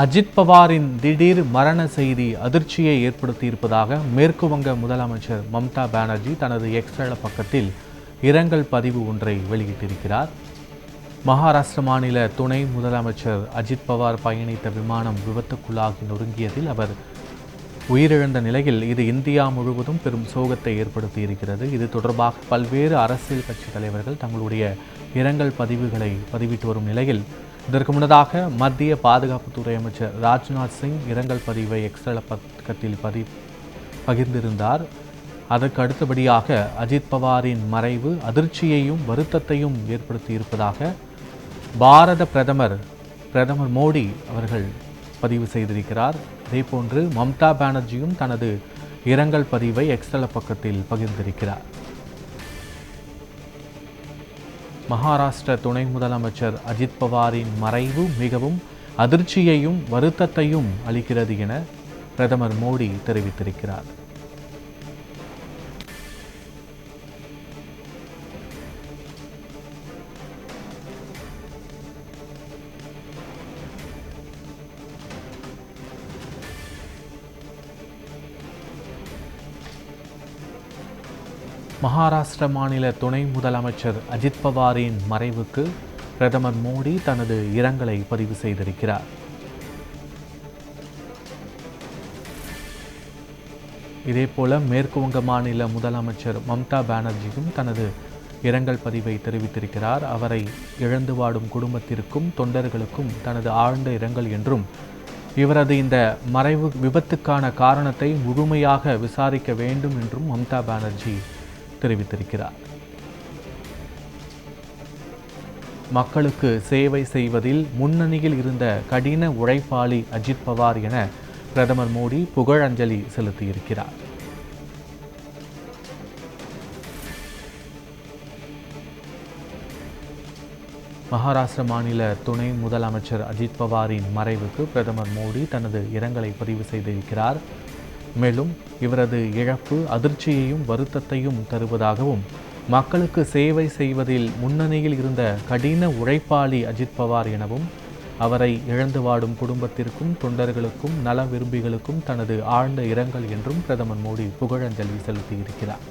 அஜித் பவாரின் திடீர் மரண செய்தி அதிர்ச்சியை ஏற்படுத்தியிருப்பதாக மேற்கு வங்க முதலமைச்சர் மம்தா பானர்ஜி தனது எக்ஸ்தள பக்கத்தில் இரங்கல் பதிவு ஒன்றை வெளியிட்டிருக்கிறார். மகாராஷ்டிர மாநில துணை முதலமைச்சர் அஜித் பவார் பயணித்த விமானம் விபத்துக்குள்ளாகி நொறுங்கியதில் அவர் உயிரிழந்த நிலையில் இது இந்தியா முழுவதும் பெரும் சோகத்தை ஏற்படுத்தியிருக்கிறது. இது தொடர்பாக பல்வேறு அரசியல் கட்சி தலைவர்கள் தங்களுடைய இரங்கல் பதிவுகளை பதிவிட்டு வரும் நிலையில் இதற்கு முன்னதாக மத்திய பாதுகாப்புத்துறை அமைச்சர் ராஜ்நாத் சிங் இரங்கல் பதிவை எக்ஸ்தல பக்கத்தில் பதி பகிர்ந்திருந்தார். அதற்கு அடுத்தபடியாக அஜித் பவாரின் மறைவு அதிர்ச்சியையும் வருத்தத்தையும் ஏற்படுத்தியிருப்பதாக பாரத பிரதமர் பிரதமர் மோடி அவர்கள் பதிவு செய்திருக்கிறார். அதேபோன்று மம்தா பானர்ஜியும் தனது இரங்கல் பதிவை எக்ஸ்தல பக்கத்தில் பகிர்ந்திருக்கிறார். மகாராஷ்டிர துணை முதலமைச்சர் அஜித் பவாரின் மறைவு மிகவும் அதிர்ச்சியையும் வருத்தத்தையும் அளிக்கிறது என பிரதமர் மோடி தெரிவித்திருக்கிறார். மகாராஷ்டிர மாநில துணை முதலமைச்சர் அஜித் பவாரின் மறைவுக்கு பிரதமர் மோடி தனது இரங்கலை பதிவு செய்திருக்கிறார். இதேபோல மேற்குவங்க மாநில முதலமைச்சர் மம்தா பானர்ஜியும் தனது இரங்கல் பதிவை தெரிவித்திருக்கிறார். அவரை இழந்து வாடும் குடும்பத்திற்கும் தொண்டர்களுக்கும் தனது ஆழ்ந்த இரங்கல் என்றும் இவரது இந்த மறைவு விபத்துக்கான காரணத்தை முழுமையாக விசாரிக்க வேண்டும் என்றும் மம்தா பானர்ஜி தெரிவித்திருக்கிறார். மக்களுக்கு சேவை செய்வதில் முன்னணியில் இருந்த கடின உழைப்பாளி அஜித் பவார் என பிரதமர் மோடி புகழஞ்சலி செலுத்தியிருக்கிறார். மகாராஷ்டிர மாநில துணை முதலமைச்சர் அஜித் பவாரின் மறைவுக்கு பிரதமர் மோடி தனது இரங்கலை பதிவு செய்திருக்கிறார். மேலும் இவரது இழப்பு அதிர்ச்சியையும் வருத்தத்தையும் தருவதாகவும் மக்களுக்கு சேவை செய்வதில் முன்னணியில் இருந்த கடின உழைப்பாளி அஜித் பவார் எனவும் அவரை இழந்து வாடும் குடும்பத்திற்கும் தொண்டர்களுக்கும் நல விரும்பிகளுக்கும் தனது ஆழ்ந்த இரங்கல் என்றும் பிரதமர் மோடி புகழஞ்சலி செலுத்தியிருக்கிறார்.